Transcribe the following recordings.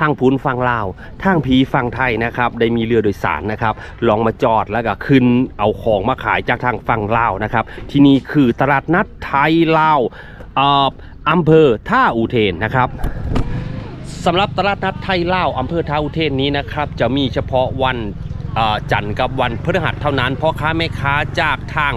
ทางพุนฟังลาวทางผีฟังไทยนะครับได้มีเรือโดยสารนะครับ ลองมาจอดแล้วก็ขึ้นเอาของมาขายจากทางฟังลาวนะครับ ที่นี่คือตลาดนัดไทยลาวเอ่อำเภอท่าอุเทนนะครับสำหรับตลาดนัดไทยลาวอำเภอท่าอุเทนนี้นะครับ จะมีเฉพาะวัน จันทร์กับวันพฤหัสเท่านั้นพราะค้าแม่ค้าจากทาง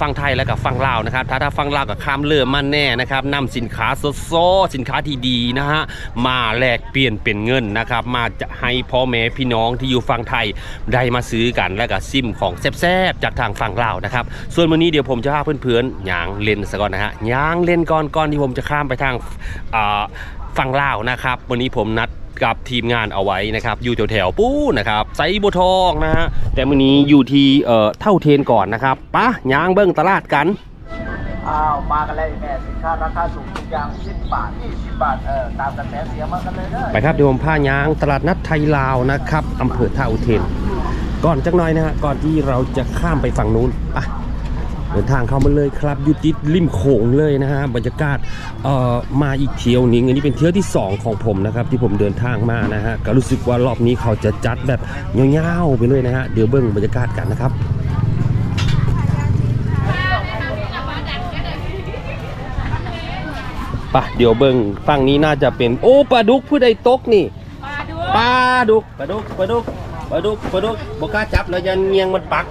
ฝั่งไทยและกับฝั่งลาวนะครับ ถ้าถ้าฝั่งลาวกับข้ามเรือมาแน่นะครับนำสินค้าสดโซสินค้าที่ดีนะฮะมาแลกเปลี่ยนเป็นเงินนะครับ มาจะให้พ่อแม่พี่น้องที่อยู่ฝั่งไทยได้มาซื้อกันและก็ซิมของแซ่บๆจากทางฝั่งลาวนะครับ ส่วนวันนี้เดี๋ยวผมจะพาเพื่อนๆย่างเล่นซะก่อนนะฮะย่างเล่นก่อนก่อนที่ผมจะข้ามไปทางฝั่งลาวนะครับ วันนี้ผมนัด กับทีมงานเอาไว้นะครับ อยู่แถวๆปูนะครับไซบัวทองนะฮะแต่วันนี้อยู่ที่เอ่อเท่าเทนก่อนนะครับปะย่างเบิ้งตลาดกันอ้าวมากันเลยแม่สินค้าราคาสูงทุกอย่าง10บาท20บาทเออตามกระแสเสียงมากันเลยเด้อไปครับเดี๋ยวผมพาย่างตลาดนัดไทยลาวนะครับอำเภอท่าอุเทน ก่อนจักหน่อยนะฮะก่อนที่เราจะข้ามไปฝั่งนู้นอะ เดินทางเข้ามาเลยครับอยู่ติดริมโขงเลยนะฮะบรรยากาศเอ่อมาอีกเที่ยวหนึงอันนี้เป็นเที่ยวที่ 2 ของผมนะครับที่ผมเดินทางมานะฮะก็รู้สึกว่ารอบนี้เขาจะจัดแบบยาวๆไปเลยนะฮะเดี๋ยวเบิ้งบรรยากาศกันนะครับปะเดี๋ยวเบิ้งฝั่งนี้น่าจะเป็นโอ้ปลาดุกผู้ใดตกนี่ปลาดุกปลาดุกปลาดุกปลาดุกปลาดุกบกล้าจับแล้วยันเงียงมันปัก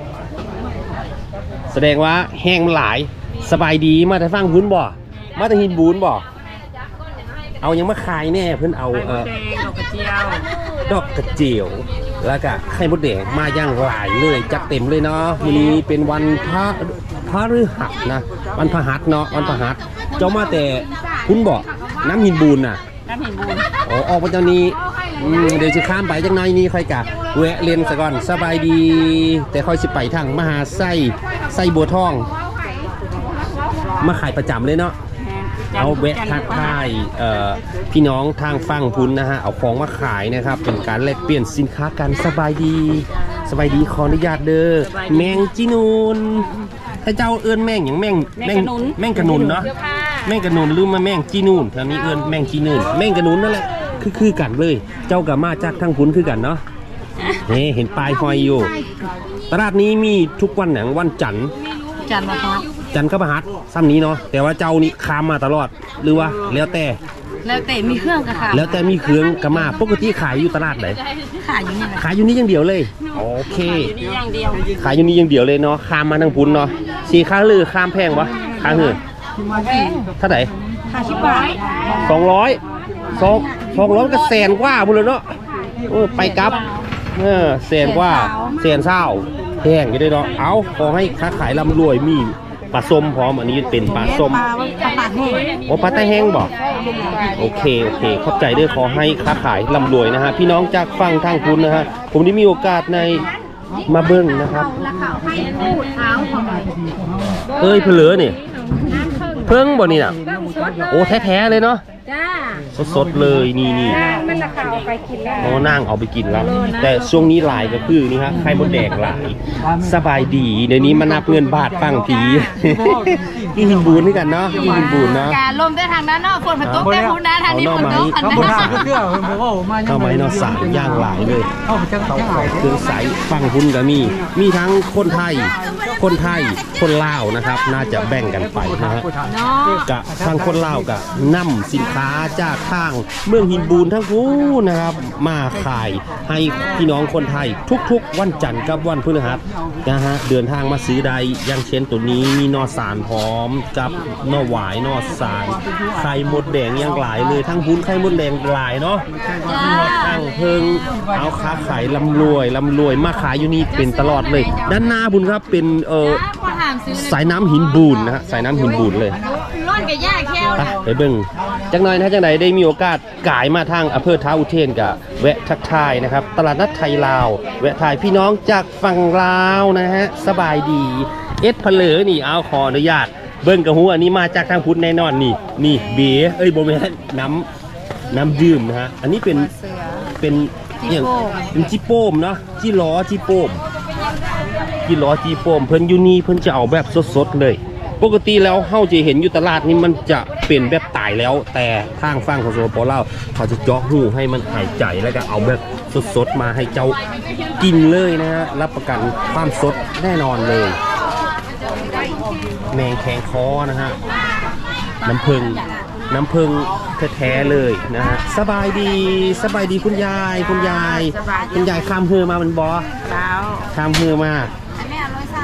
แสดงว่าแห้งมันหลายสบายดีมาแต่ฟังพุ้นบ่ มาแต่หินบูนบ่ เอายังมาขายแน่เพิ่นเอาเอ่อดอกกระเจียวดอกกระเจียว แล้วก็ไข่มดแดงมาอย่างหลายเลยจัดเต็มเลยเนาะวันนี้เป็นวันพระพระฤหัสนะ วันพฤหัสเนาะวันพฤหัสเจ้ามาแต่คุณบอกน้ำหินบูนน่ะน้ำเห็นบุญอ๋อออกมาจากนี้ อืมเดี๋ยวจะข้ามไปจักหน้อยนี้ค่อยกะแวะเรียนซะก่อนสบายดี แต่ค่อยสิไปทางมหาไส้ไส้บัวทอง มาขายประจำเลยเนาะ เอาแวะทักทายเอ่อพี่น้องทางฝั่งพุ้นนะฮะ เอาของมาขายนะครับ เป็นการแลกเปลี่ยนสินค้ากันสบายดี สบายดีขออนุญาตเด้อแมงจีนูนถ้าเจ้าเอื้อนแมงอย่างแมงแมงแมงกระนุนเนาะแมงกระนุนหรือมาแมงจีนูนแถวนี้เอื้อนแมงจีนูนแมงกระนุนนั่นแหละ คือคือกันเลย เจ้ากับมาจากทางพุ้นคือกันเนาะนี่เห็นป้ายห้อยอยู่ ตลาดนี้มีทุกวันหนังวันจันทร์จันทร์มาครับจันทร์กับพฤหัสซ้ำนี้เนาะแต่ว่าเจ้านี่ค้ามมาตลอดหรือว่าแล้วแต่แล้วแต่มีเครื่องกันค่ะแล้วแต่มีเครื่องกมาปกติขายอยู่ตลาดไหนขายอยู่นี่แหละขายอยู่นี่อย่างเดียวเลยโอเคอยู่นี่อย่างเดียวขายอยู่นี่อย่างเดียวเลยเนาะข้ามมาทางพุ้นเนาะสีข้างลือข้ามแพงวะข้างหือเท่าไหร่ห้าสิบบาทสองร้อย สองสองร้อยก็แสนกว่าบุญเลยเนาะเออไปกลับเออแสนกว่าแสนเศร้าแพงอยู่ด้วยเนาะเอาขอให้ค้าขายร่ำรวยมีปลาส้มพร้อมอันนี้เป็นปลาส้มปลาแห้งโอ้ปลาต้แห้งบอกโอเคโอเคขอบใจด้วยขอให้ค้าขายร่ำรวยนะฮะพี่น้องจากฝั่งทางคุณนะฮะผมได้มีโอกาสในมาเบิ้งนะครับเอ้ยเพลือนี่ยเพิ่งบ่นี่น่ะ โอ้แท้ๆเลยเนาะ จ้าสดๆเลยนี่นี่มันราคาเอาไปกินแล้วโอ้นั่งเอาไปกินแล้วแต่ช่วงนี้หลายก็คือนี่ฮะไข่มดแดงหลายสบายดีเดี๋ยวนี้มานับเงินบาทฟังผีกี่หินบูนด้วยกันเนาะกี่หินบูนเนาะ การลมได้ทางนั้นเนาะฝนมันตกได้พูดนะทางนี้ฝนตกเอาเขาหน่อไม้บ่ทราบเรื่องเพิ่นบอกว่ามาเข้าไม้เนาะสามย่างหลายเลย เข้าไปจังเตาไฟเครื่องใสฟังหุ้นก็มี มีทั้งคนไทย คนไทย คนลาวนะครับ น่าจะแบ่งกันไปนะฮะเนาะกะทางคนลาวกะนำสินค้าาจากทางเมืองหินบูนทั้งคู่นะครับ มาขายให้พี่น้องคนไทยทุกๆ วันจันทร์กับวันพฤหัสนะฮะเดินทางมาซื้อใดอย่างเช่นตัวนี้มีนอสารพร้อมกับนอหวายนอสารไข่มดแดงอย่างหลายเลยทั้งหุ้นไข่มดแดงหลายเนาะตั้งเพิงเอาค้าขายลำรวยลำรวยมาขายอยู่นี่เป็นตลอดเลย ด้านหน้าบุญครับเป็นเออสายน้ำหินบูนนะฮะสายน้ำหินบูนเลยร้อนกับยาแค่วไปไปเบิ่ง จังหน่อยนะจังไหนได้มีโอกาสกายมาทางอำเภอท้าอุเทนกับแวะทักทายนะครับ ตลาดนัดไทยลาว แวะทายพี่น้องจากฝั่งลาวนะฮะสบายดี เอ็ดเพลอนี่เอาขออนุญาต เบิ่งกับหูอันนี้มาจากทางพุทธแน่นอนนี่ นี่เบียร์เอ้ยโบแมนน้ำน้ำดื่มนะฮะอันนี้เป็นเป็นอย่างเป็นจิโป้มเนาะจิล้อจิโป้มจิล้อจิโป้มเพิ่นอยู่นี่เพิ่นจะเอาแบบสดๆเลย ปกติแล้วเฮาจะเห็นอยู่ตลาดนี่มันจะเป็นแบบตายแล้ว แต่ทางฝั่งของโซโปลาวเขาจะเจาะหูให้มันหายใจแล้วก็เอาแบบสดๆมาให้เจ้ากินเลยนะฮะรับประกันความสดแน่นอนเลย แมงแคงคอนะฮะน้ำผึ้งน้ำผึ้งแท้ๆเลยนะฮะสบายดีสบายดีคุณยายคุณยาย คุณยายข้ามเฮือมามันบอแล้วข้ามเฮือมา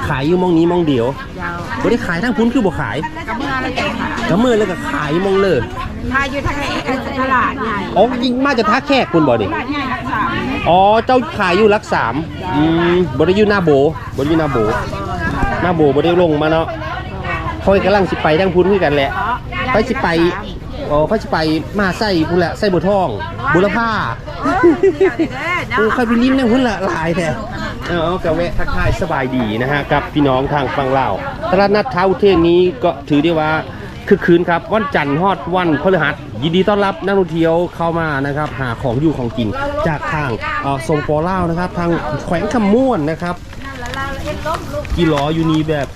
ขายอยู่หมองนี้หมองเดียวยาวบ่ได้ขายทั้งพุ้นคือบ่ขายกับเมื่ออะไรกันค่ะก็มือแล้วก็ขายอยู่หมองเลยทายอยู่ทางไหนกันตลาดใหญ่อ๋อยิงมาจากท่าแขกคุณบ่ดิตลาดใหญ่รักษาอ๋อเจ้าขายอยู่รักสามอืมบ่ได้อยู่หน้าโบบ่ได้อยู่หน้าโบหน้าโบบ่ได้ลงมาเนาะค่อยกำลังสิไปทั้งพุ้นคือกันแหละไปสิไป อ๋อเขาสิไปมาใส่พุ่นแหละใส่บัวทอง บุรพาเออค่อยไปลิ้นนั่งพุ่นละหลายแท้เออเอากะแวะทักทายสบายดีนะฮะกับพี่น้องทางฝั่งลาวตลาดนัดเท้าเทศนี้ก็ถือได้ว่าคือคืนครับวันจันทร์ฮอดวันพฤหัส ยินดีต้อนรับนักท่องเที่ยวเข้ามานะครับหาของอยู่ของกินจากทางเอ่อทรงปอลาวนะครับ ทางแขวงคำม่วนนะครับกี่ล้ออยู่นี่แบบ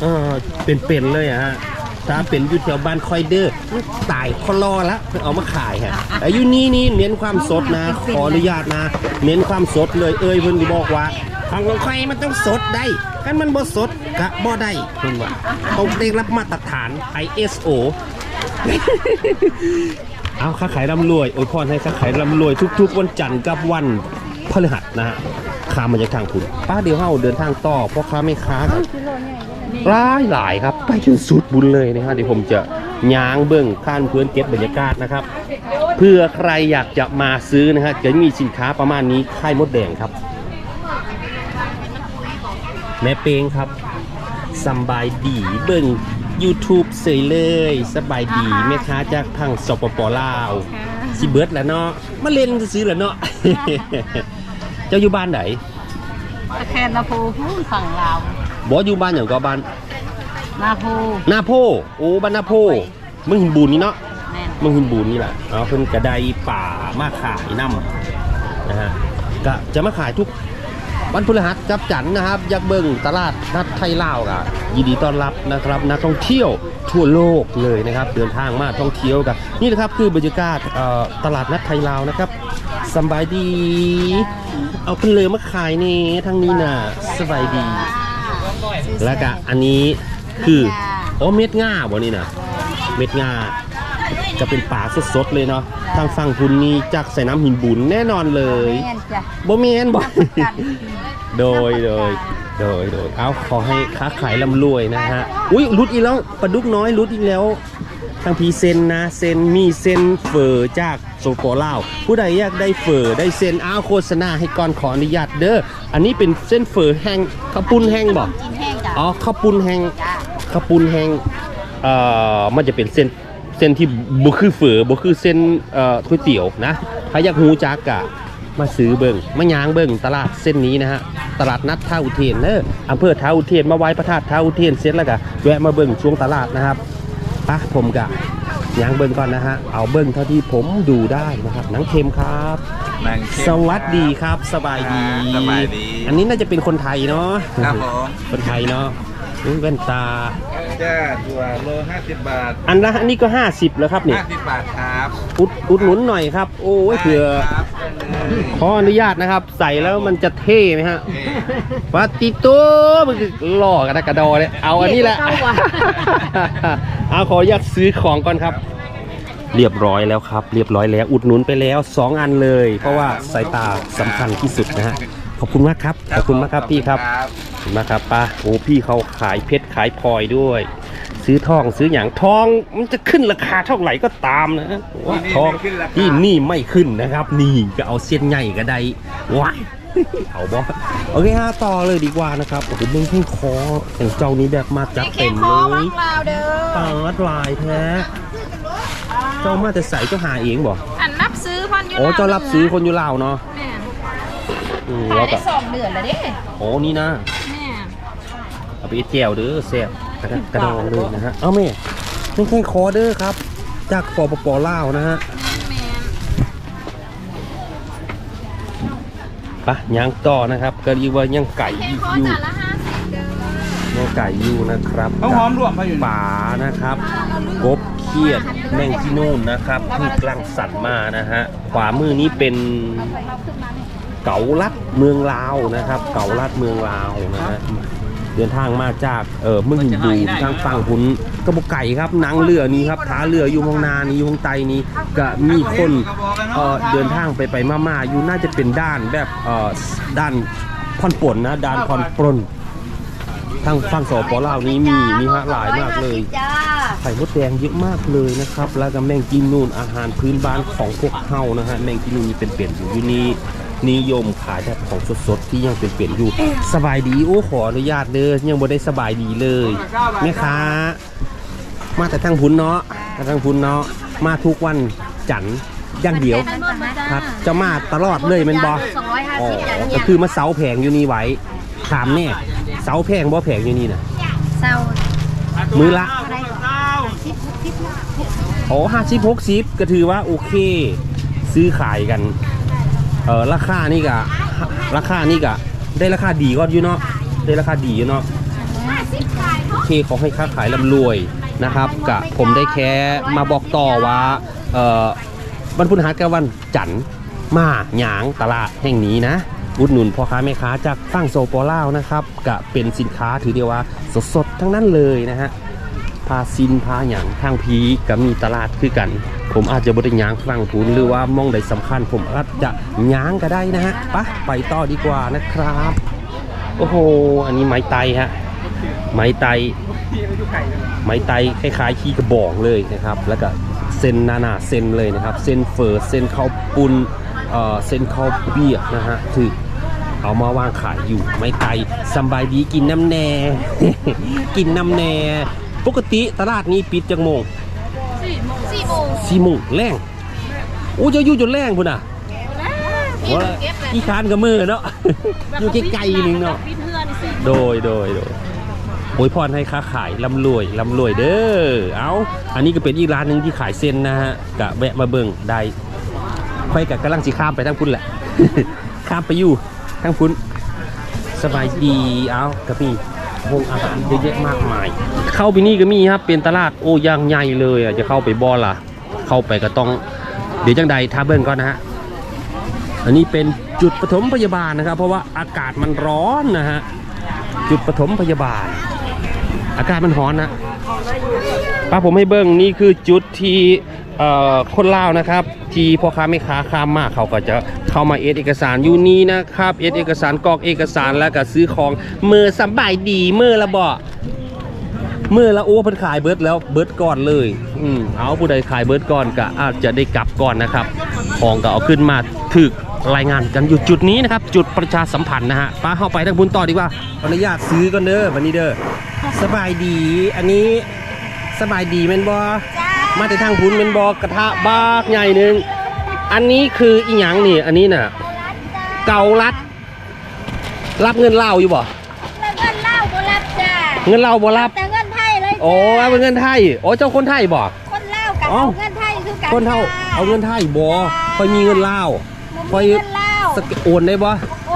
เออเป็นๆเลยอะฮะ ถ้าเป็นอยู่แถวบ้านคอยเดอร์ตายคอรอละเพิ่งเอามาขายฮะแต่อยู่นี่นี่เน้นความสดนะ ขออนุญาตนะ เน้นความสดเลยเอ้ยเพิ่นก็บอกว่าของของใครมันต้องสดได้คันมันบ่สดกะบ่ได้เพิ่นว่าต้องได้รับมาตรฐาน ISO เอาค้าขายร่ำรวยอวยพรให้ค้าขายร่ำรวยทุก ๆ วันจันทร์กับวันพฤหัสนะฮะข้ามมาจากทางคุณป้าเดียวเฮาเดินทางต่อพ่อค้าไม่ค้ากัน หลายหลายครับ ไปจนสุดบุญเลยนะฮะเดี๋ยวผมจะย้างเบื้องข้านเพื่อนเก็บบรรยากาศนะครับ เพื่อใครอยากจะมาซื้อนะฮะจะมีสินค้าประมาณนี้ไข่มดแดงครับ แม่เปงครับสบายดีเบิ่ง YouTube เสยเลยสบายดีแม่ค้าจากทางสปปลาวสิเบิร์ดแล้วเนาะมาเล่นซื้อแล้วเนาะเจ้าอยู่บ้านไหนตะแคนนาโพพูนฝั่งลาว บออยู่บ้านอย่างก็บ้านนาโพนาโพโอ้บ้านนาโพเมืองหินบูนนี่เนาะแม่นเมืองหินบูนนี่แหละเนาะเพิ่นกระไดป่ามาขายน้ำนะฮะก็จะมาขายทุกวันพฤหัสกับจันทร์นะครับอยากเบิ่งตลาดนัดไทยลาวก็ยินดีต้อนรับนะครับนักท่องเที่ยวทั่วโลกเลยนะครับ เดินทางมาท่องเที่ยวกันนี่นะครับคือบรรยากาศเอ่อตลาดนัดไทยลาวนะครับสำบายดี เอาเพิ่นเลยมาขายนี่ทั้งนี้น่ะสบายดี แล้วก็อันนี้คือโอ้เม็ดง่าบ่นี่นะเม็ดง่าจะเป็นป่าสดๆเลยเนาะทางฝั่งคุณนี่จากใส่น้ำหินบุญแน่นอนเลยแม่นจ้ะบ่แม่นบ่โดยโดยโดยโดยเอาขอให้ค้าขายร่ำรวยนะฮะอุ้ยรุดอีกแล้วปลาดุกน้อยรุดอีกแล้ว ทางพีเซนนะเซนมีเซนเฟอร์จากโซโปลาวผู้ใดอยากได้เฟอร์ได้เซนอ้าวโฆษณาให้ก่อนขออนุญาตเด้ออันนี้เป็นเส้นเฟอร์แห้งข้าวปุ้นแห้งบ่กินแห้งจ้ะอ๋อข้าวปุ้นแห้งจ้าข้าวปุ้นแห้งเอ่อมันจะเป็นเส้นเส้นที่บ่คือเฝอบ่คือเส้นเอ่อก๋วยเตี๋ยวนะถ้าอยากหูจักกะมาซื้อเบิ่งมาย่างเบิ่งตลาดเส้นนี้นะฮะตลาดนัดท่าอุเทนเด้ออำเภอท่าอุเทนมาไหว้พระธาตุท่าอุเทนเสร็จแล้วก็แวะมาเบิ่งช่วงตลาดนะครับ ปะผมกะย่างเบิ่งก่อนนะฮะ เอาเบิ่งเท่าที่ผมดูได้นะครับหนังเค็มครับ นางเข้ม สวัสดีครับ สบายดีสบายดี อันนี้น่าจะเป็นคนไทยเนาะครับผม คนไทยเนาะ นี่แว่นตาจ้าตัวโล50บาทอันละอันนี้ก็ 50แล้วครับเนี่ย50บาทครับอุดอุดหนุนหน่อยครับ โอ้ยเผื่อได้ครับได้เลยขออนุญาตนะครับ ใส่แล้วมันจะเท่ไหมฮะเอ๊ะปาติโตมันคือหล่อกันนะกระดอเลยเอาอันนี้แหละเอาขออนุญาตซื้อของก่อนครับ เรียบร้อยแล้วครับ เรียบร้อยแล้วอุดหนุนไปแล้ว 2 อันเลย เพราะว่าสายตาสำคัญที่สุดนะฮะ ขอบคุณมากครับ ขอบคุณมากครับพี่ครับครับขอบคุณมากครับป้าโอ้พี่เขาขายเพชรขายพลอยด้วย ซื้อทองซื้ออย่างทองมันจะขึ้นราคาเท่าไหร่ก็ตามนะว่าทองที่นี่ไม่ขึ้นนะครับ นี่ก็เอาเส้นใหญ่ก็ได้ว้ายเอาบอโอเคฮะต่อเลยดีกว่านะครับโอ้โหเบ่งเพ่งคออย่างเจ้านี้แบบมาจัดเต็มเลยลาวเด้อปาดลายแท้เจ้ามาแต่ใส่เจ้าหาเองบ่อันรับซื้อพันอยู่โอ้เจ้ารับซื้อคนอยู่ลาวเนาะ แม่นอืมขาแล้ยวได้ก็สองเดือนแล้วเด้โอ้นี่นะแม่นเอาไปแจวเด้อแซ่บกระดะกระดองเลยนะฮะเอาแม่เป็นแค่คอเด้อครับ จากปปปลาวนะฮะแม่นไปะย่างต่อนะครับ ก็เรียกว่าย่างไก่แค่อยู่คอจานละห้าสิบเด้อย่างไก่อยู่นะครับเขาหอมรวมไปอยู่ป่านะครับกบเขียดแมงจีนูนนะครับคือกลังสัตว์มานะฮะขวามือนี้เป็น เก๋าลัดเมืองลาวนะครับ เก๋าลัดเมืองลาวนะฮะเดินทางมาจากเออเมืองหินดูทางฝั่งพุนกระบอกไก่ครับหนังเรือนี้ครับท้าเรืออยู่ข้างหนานี้อยู่ข้างใต้นี้ก็มีคนเออเดินทางไปไปมาๆอยู่น่าจะเป็นด้านแบบเออด้านพอนป่นนะด้านพอนปลนทางฝั่งสปลาวนี้มีมีฮะหลายมากเลยจ้าไข่มดแดงเยอะมากเลยนะครับ แล้วก็แมงจีนูนอาหารพื้นบ้านของพวกเฮานะฮะแมงจีนูนนี่เป็นเปลี่ยนอยู่ที่นี่ นิยมขายแบบของสดๆที่ยังเป็นเปลี่ยนอยู่ สบายดีโอ้ขออนุญาตเด้อยังบ่ได้สบายดีเลยแม่ค้ามาแต่ทางพุนเนาะแต่ทางพุนเนาะมาทุกวันจันทร์อย่างเดียวครับจะมาตลอดเลยแมันบอสองร้อยห้าอ๋อสิบจ้ะก็เนี่ยคือมาเสาแผงอยู่นี่ไว้ถามแน่เสาแผงบ่แผงอยู่นี่น่ะเศร้ามือละอะไรโอ้ห้าสิบหกสิบก็ถือว่าโอเค ซื้อขายกัน เออราคานี่ก็ราคานี่ก็ได้ราคาดีก็อยู่เนาะได้ราคาดีอยู่เนาะโอเคขอให้ค้าขายร่ำรวยนะครับกะผมได้แค่มาบอกต่อว่าเออวันพฤหัสกับวันจันทร์มาหยางตลาดแห่งนี้นะอุดหนุนพ่อค้าแม่ค้าจากฝั่งโซโปลาวนะครับกะเป็นสินค้าถือเดียวว่าสดๆทั้งนั้นเลยนะฮะ พาซินพาอย่างทางพีก็มีตลาดคือกัน ผมอาจจะบริยางฟังพูนหรือว่ามองใดสำคัญ ผมอาจจะย้างก็ได้นะฮะไปะไปต่อดีกว่านะครับ โอ้โห อันนี้ไม้ไตฮะไม้ไตไม้ไตคล้ายๆขี้กระบอกเลยนะครับ แล้วก็เส้นนานาเส้นเลยนะครับ เส้นเฟอร์เส้นข้าวปุ้นเอ่อเส้นข้าวเปียกนะฮะถือเอามาวางขายอยู่ ไม้ไตสบายดีกินน้ำแน่ กินน้ำแน่ ปกติตลาดนี้ปิดจังโมงสี่โมงสี่โมงสี่โมงแรงโอ้จะอยู่จนแรงพุ่นอะพี่หนูเก็บเลยอีคานกับมือเนาะอยู่ใกล้ๆนึงเนาะพี่เพื่อนสิโดยโดยโดยโอยพรให้ค้าขายร่ำรวยร่ำรวยเด้อเอาอันนี้ก็เป็นอีกร้านหนึ่งที่ขายเส้นนะฮะกะแวะมาเบิ่งได้ค่อยกะกำลังสิข้ามไปทางพุ่นแหละข้ามไปอยู่ทางพุ่นสบายดีเอากะมี ห้องอาหารเยอะแยะมากมาย เข้าไปนี่ก็มีครับเป็นตลาดโอ้ยางใหญ่เลยอะจะเข้าไปบ่ล่ะเข้าไปก็ต้อง เดี๋ยวจังใดท้าเบิ่งก่อนนะฮะอันนี้เป็นจุดปฐมพยาบาลนะครับ เพราะว่าอากาศมันร้อนนะฮะจุดปฐมพยาบาล อากาศมันร้อนนะป้าผมให้เบิ้งนี่คือจุดที่ คนลาวนะครับ ที่พ่อค้าแม่ค้าข้ามมาเขาก็จะเข้ามาเอดเอกสารอยู่นี่นะครับเอดเอกสารกรอกเอกสารแล้วก็ซื้อของมือสบายดีมือละบ่มือละโอ้เพิ่นขายเบิร์ดแล้วเบิร์ดก่อนเลยอืมเอาผู้ใดขายเบิร์ดก่อนก็อาจจะได้กลับก่อนนะครับ ของก็เอาขึ้นมาถึกรายงานกันอยู่จุดนี้นะครับ จุดประชาสัมพันธ์นะฮะป้าเข้าไปทางบุญต่อดีกว่าอนุญาตซื้อก่อนเด้อวันนี้เด้อสบายดี อันนี้สบายดีแม่นบอ มาแต่ทางพุนแม่นบอกระทะบากใหญ่หนึ่งอันนี้คืออีหยังนี่ อันนี้น่ะ เกาลัด รับเงินเล่าอยู่บ่เงินเล่าก็รับจ้าเงินเล่าบ่รับแต่เงินไทยเลยโอ้เอาเป็นเงินไทยโอ้เจ้าคนไทยบ่คนเล่ากับเอ้าเอาเงินไทยคือกันคนเท่าเอาเงินไทยบ่คอยมีเงินเล่าคอยเงินเล่าสแกโอนได้บ่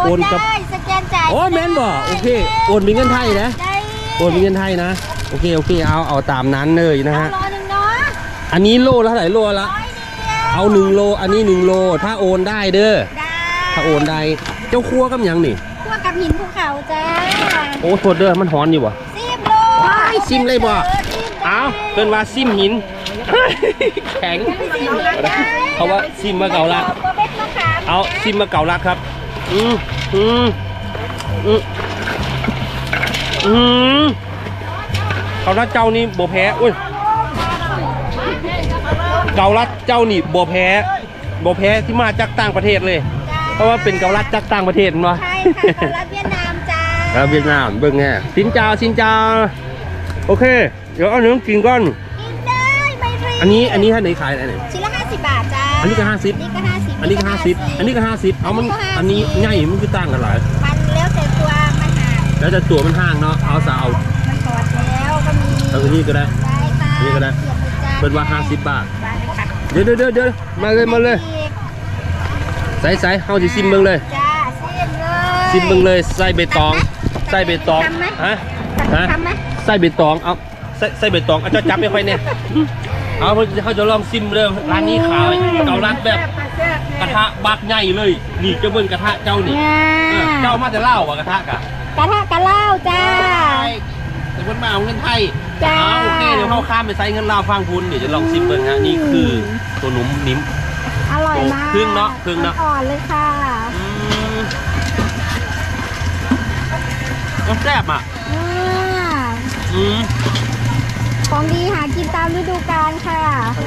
โอนกับได้สแกนจ่ายโอ้แม่นบ่โอเคโอนเป็นเงินไทยนะได้โอนเป็นเงินไทยนะโอเคโอเคเอาเอาตามนั้นเลยนะเอาฮะร อหนึ่งเนาะอันนี้โลละเท่าไหร่โลละร้อยเดียวเอาหนึ่งโล อันนี้หนึ่งโล ถ้าโอนได้เด้อ ได้ถ้าโอนได้ เจ้าครัวกับหยังนี่ พวกกับหินภูเขาจ้าโอ้โทษเด้อ มันฮ้อนอยู่บ่ ซิมโลว้ายซิมเลยบ่ออซิมเอาเพิ่นว่าซิมหิน แข็ง ซิมเลยจ้าเขาว่าซิมมะเกาลัดตัวเบ็ดมะขามเอาซิมมาเก่าลักครับ อืมอืมอืมอืมเกาลัดเจ้านี่บ่แพ้ อุ้ย เกาลัดเจ้านี่บ่แพ้บ่แพ้ที่มาจากต่างประเทศเลย เพราะว่าเป็นเกาลัดจากต่างประเทศเนาะใช่ค่ะเกาลัดเวียดนามจ้าแล้วเวียดนามเบิ่งแง่สินเจ้าสินเจ้าโอเค เดี๋ยวเอาเนื้อกินก่อนกินได้ไม่รีอันนี้อันนี้ท่านไหนขายอะไรเนี่ยชิ้นละ50บาทจ้าอันนี้ก็50อันนี้ก็50อันนี้ก็ห้าสิบอันนี้ก็ห้าสิบเอามันอันนี้ง่ายมันคือต่างกันหลายมันแล้วแต่ตัวมันหาแล้วแต่ตัวมันห่างเนาะเอาสาวมันถอดแล้วก็มีเอาตัวนี้ก็ได้ได้ค่ะนี่ก็ได้เสียบเลยจ้าเปิดว่าห้าสิบบาทได้ค่ะ เดี๋ยวเดี๋ยวเดี๋ยวเดี๋ยวมาเลยมาเลยอีกใส่ใส่เฮาสิซิมเบิ่งเลยจ้าเส้นเลยซิมเบิ่งเลยใส่ใบตองใส่ใบตองทำไหมฮะทฮะทำไหมไส้ใบตองเอาไส้ไส้ใบตองเอาเจ้าจับไม่ค่อยเนี่ยเอาเขาจะลองซิมเริ่มร้านนี้ขายเกาลัดแบบกระทะบักใหญ่เลยนี่เจ้าเบิ้งกระทะเจ้านี่งาเออเจ้ามาแต่เล่าวะกระทะกะกระทะกระเหล้าจ้าแต่คนมาเอาเงินไทย จ้าเอาโอเคเดี๋ยวเข้าข้ามไปใส่เงินลาวฟังพุนเดี๋ยวจะลองซิมเบิ้งฮะนี่คือตัวหนุ่มนิ่ม อร่อยมากพึ่งเนอะพึ่งเนอะ อ่อนๆเลยค่ะอืมน้ำแซ่บอะอ่าอืมของดีหากินตามฤดูกาลค่ะ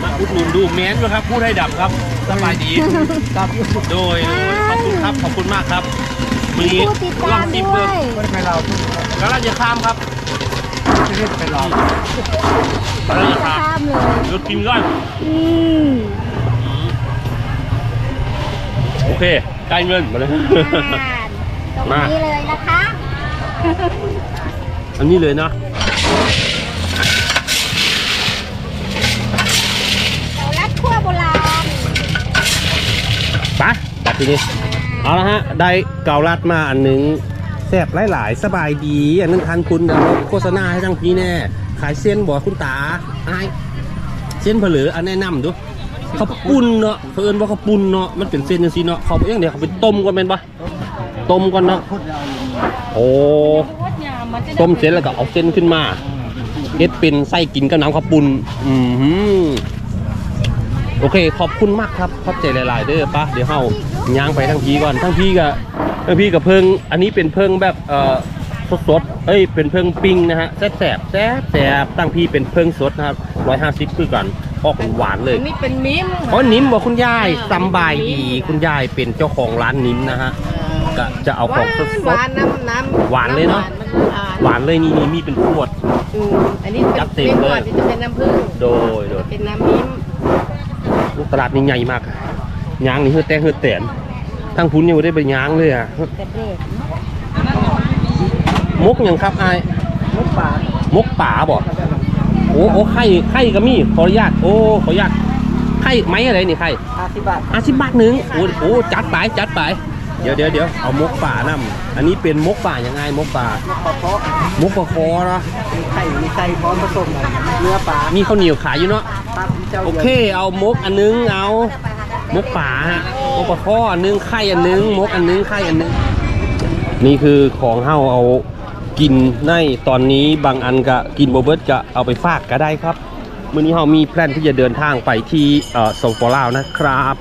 มาอุดหนุนดูแมนด้วยครับพูดให้ดับครับสบายดีโดยโดยขอบคุณครับขอบคุณมากครับมือมีนี้ผู้ติดลอตางมซิมด้เบิ้วงย ไม่ได้ไปเราทุกกำลังจะข้ามครับ ที่นี่ไปเรากำลังจะจะข้ามข้ามเลยรถกินก่อน อืมโอเคได้เงินมาเลย อ่านตรงมา นี้เลยนะคะ อันนี้เลยนะเกาลัดขั้วโบราณไปตัดทีนี้ เอาละฮะ ได้เกาลัดมาอันหนึ่ง แซ่บหลายๆ สบายดี อันนึงทันคุณเดี๋ยวโฆษณาให้ทั้งพี่แน่ ขายเส้นบอคุณตาไอ้เส้นเผลืออันแนะนำดูเขาวปุ้นเนาะเพิ่นว่าเขาวปุ้นเนาะมันเป็นเส้นจังซี่เนาะเขาไปอย่างเดียวเขาไปต้มก่อนเป็นปะต้มก่อนเนาะโอ้ต้มเสร็จแล้วก็เอาเส้นขึ้นมาเฮ็ดเป็นไส้กินกับน้ำข้าวปุ้นอือหือโอเค ขอบคุณมากครับขอบใจหลาย ๆ เด้อปะเดี๋ยวเฮาย่างไปทั้งพีก่อนทั้งพีกั บทั้งพีกับเพิงอันนี้เป็นเพิงแบบเอ่อสดๆเอ้ยเป็นเพิงปิ้งนะฮะแซ่บแซ่บแซ่บแซ่บตั้งพี่เป็นเพิงสดนะครับร้อยห้าสิบคือกันออกหวานเลยนี่เป็นมิมอ๋อนิ้มบอกคุณยายสำบายดีคุณยายเป็นเจ้าของร้านนิ้มนะฮะก็จะเอาของสดหวานน้ำน้ำหวานเลยเนอะหวานๆหวานเลยนี่นี่มีเป็นขวดอืมอันนี้จัเป็ดนเต็มเป็นเลยหวานที่จะเป็นน้ำผึ้งโดยโดยเป็นน้ำมิมลูกตลาดนี่ใหญ่มากยางนี่เฮือแต่เฮือแตน ทั้งพุ้นยังไม่ได้ไปยางเลยอะแต่เบรกมกยังครับอายมุกป่ามกป่าบ่โอ้โอ้ไข่ไข่ก็มีขออนุญาตโอ้ขออนุญาตไข่ไม้อะไรนี่ไข่ห้าสิบบาทอาสิบบาทหนึ่งโอ้โอ้จัดไปจัดไปเดี๋ยวเดี๋ยวเดี๋ยวเอามกป่านำอันนี้เป็นมกป่ายังไงมกป่าปลาเพาะมกปลาคอเนาะมีไข่มีไข่พร้อมผสมกันเนื้อปลามีข้าวเหนียวขายอยู่เนาะปลาเจ้าโอเค เอามกอันนึงเอา มกป่าฮะมกปลาคออันนึงไข่อันนึงมกอันนึงไข่อันนึง นี่คือของเฮาเอากินในตอนนี้บางอันก็กินโบเบิร์ตก็เอาไปฝากก็ได้ครับมื้อนี้เฮามีแพลนที่จะเดินทางไปที่เอ่อสปปลาวนะครับ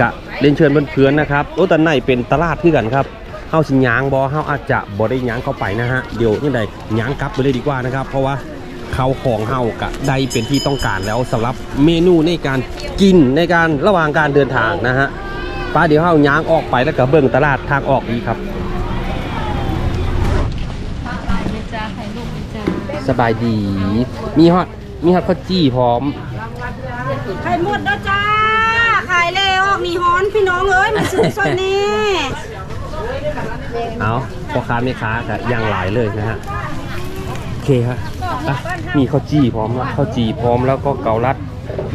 กะเรียนเชิญเพื่อนๆนะครับโอ้ตอนไหนเป็นตลาดคือกันครับเฮาสิย้างบ่เฮาอาจจะบ่ได้ยางเข้าไปนะฮะเดี๋ยวยังไงยางกลับไปเลยดีกว่านะครับ เพราะว่า เขาของเฮากะได้เป็นที่ต้องการแล้วสำหรับเมนูในการกินในการระหว่างการเดินทางนะฮะป้าเดี๋ยวเฮาย้างออกไปแล้วก็เบิ่งตลาดทางออกดีครับ สบายดี มีฮอตมีฮอตข้าวจี้พร้อมไข่หมดแล้วจ้า ขายแล้วออกนี่ฮ้อนพี่น้องเอ้ยมาซื้อซอยนี่เอาพ่อค้าแม่ค้าก็ย่างหลายเลยนะฮะโอ เคฮะอะมีข้าวจี้พร้อมแล้วข้าวจีพร้อมแล้วก็เกาลัด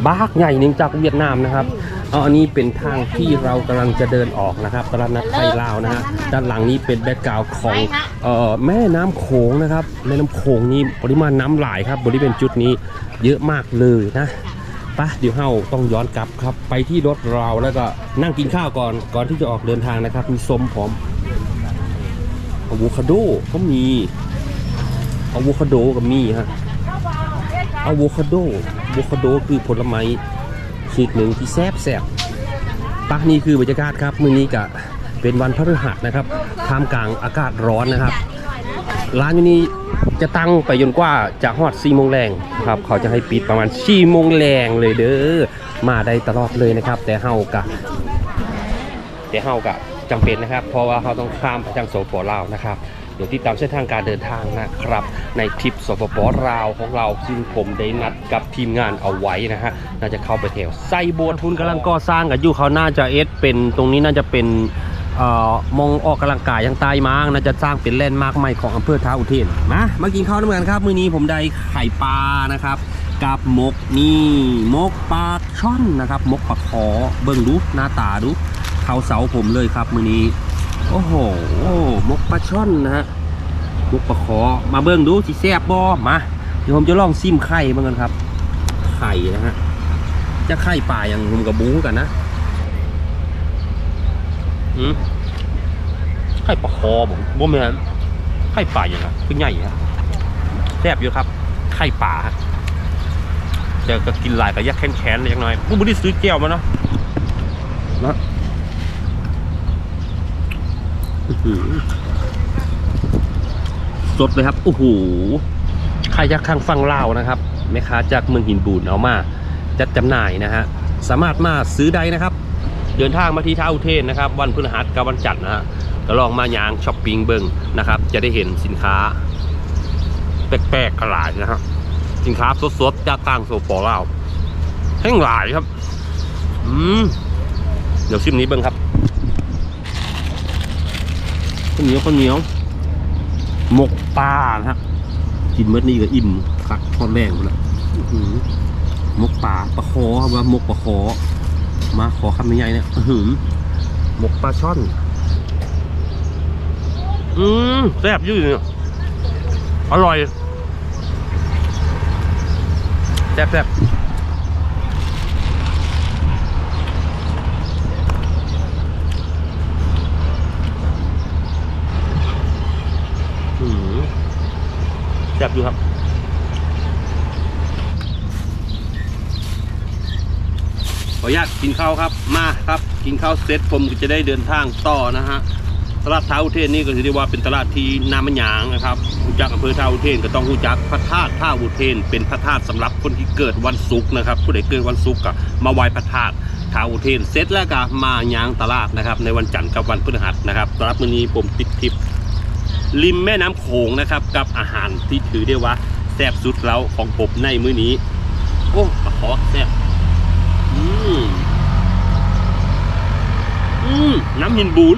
บากใหญ่หนึ่งจากเวียดนามนะครับเอาอันนี้เป็นทางที่เรากำลังจะเดินออกนะครับตลาดนัดไทยลาวนะฮะด้านหลังนี้เป็นแบ็กกราวของเอ่อแม่น้ำโขงนะครับแม่น้ำโขงนี่ปริมาณน้ำหลายครับบริเวณจุดนี้เยอะมากเลยนะปะเดี๋ยวเฮาต้องย้อนกลับครับ ไปที่รถเราแล้วก็นั่งกินข้าวก่อนก่อนที่จะออกเดินทางนะครับ มีส้มพร้อมอะโวคาโดก็มี อะโวคาโดก็มีฮะอะโวคาโดอะโวคาโดคือผลไม้ชนิดหนึ่งที่แซ่บแซ่บปะนี่คือบรรยากาศครับมื้อนี้กะเป็นวันพฤหัสนะครับท่ามกลางอากาศร้อนนะครับ ร้านอยู่นี้จะตั้งไปจนกว่าจะฮอด4โมงแรงครับ เขาจะให้ปิดประมาณ4โมงแรงเลยเด้อมาได้ตลอดเลยนะครับ แต่เฮากะแต่เฮากะจำเป็นนะครับ เพราะว่าเขาต้องข้ามไปทางสปปลาวนะครับ เดี๋ยวติดตามเส้นทางการเดินทางนะครับ ในทริปสปปลาวของเราซึ่งผมได้นัดกับทีมงานเอาไว้นะฮะน่าจะเข้าไปแถวไซโบวทุนกำลังก่อสร้างกันอยู่เขาน่าจะเอสเป็นตรงนี้น่าจะเป็นออมองออกกำลังกายยังใต้มางน่าจะสร้างเป็นแลนด์มาร์คใหม่ของอำเภอท้าอุเทนมามากินข้าวด้วยกันครับ มื้อนี้ผมได้ไข่ปลานะครับกับมกนี่มกปลาช่อนนะครับ มกปลาขอเบิ่งดูหน้าตาดูเขาเสาผมเลยครับมือนี้ โอ้โหมกปลาช่อนนะฮะมกปลาคอมาเบิ่งดูสิแซ่บบ่มาเดี๋ยวผมจะลองซิมไข่บ้างกันครับ ไข่นะฮะจะไข่ป่าอย่างผมกับบูกันนะอืมไข่ปลาคอผมบ่แม่นไข่ป่าอย่างไรคือใหญ่ฮะแซ่บอยู่ครับ ไข่ป่าฮะก็กินหลายก็ยักแค้นๆเลยจังหน่อยผมไม่ได้ซื้อแก้วมาเนาะนะ อื้อหือ สดเลยครับโอ้โหใครจากข้างฟังเล่าวนะครับแม่ค้าจากเมืองหินบูนเอามาจัดจำหน่ายนะฮะสามารถมาซื้อได้นะครับ เดินทางมาที่ท่าอุเทนนะครับ วันพฤหัสกับวันจันทร์นะฮะก็ลองมายางช้อปปิ้งเบิ้งนะครับ จะได้เห็นสินค้า แปลกๆกระหลายนะครับ สินค้าสดๆจากต่างโซปอลาวแห้งหลายครับ อืมเดี๋ยวชิมนี้เบิ้งครับ ข้าวเหนียวข้าวเหนียว หมกปลานะฮะกินเมื่อนี้ก็อิ่มคักทอดแรงหมดล้วอื้อหือหมกปลาปลาคอครับว่าหมกปลาคอมาขอคำใหญ่ๆเนี่ยหือหมกปลาช่อน อืมแซ่บยืดเนี่ยอร่อยแซ่บแซ่บ แซบอยู่ครับขออนุญาตกินข้าวครับมาครับ กินข้าวเสร็จผมก็จะได้เดินทางต่อนะฮะตลาดท้าอุเทนนี่ก็ถือได้ว่าเป็นตลาดที่นามันหยางนะครับรู้จักอำเภอท่าอุเทนก็ต้องรู้จักพระธาตุท่าอุเทน เป็นพระธาตุสำหรับคนที่เกิดวันศุกร์นะครับผู้ใดเกิดวันศุกร์ก็มาไหว้พระธาตุท่าอุเทนเสร็จแล้วก็มาหยางตลาดนะครับในวันจันทร์กับวันพฤหัสนะครับสำหรับมื้อนี้ผมติดทริป ริมแม่น้ำโขงนะครับ กับอาหารที่ถือได้ว่าแซ่บสุดแล้วของผมในมื้อนี้ โอ้ปลาขอแซ่บอืมอืมน้ำหินบูน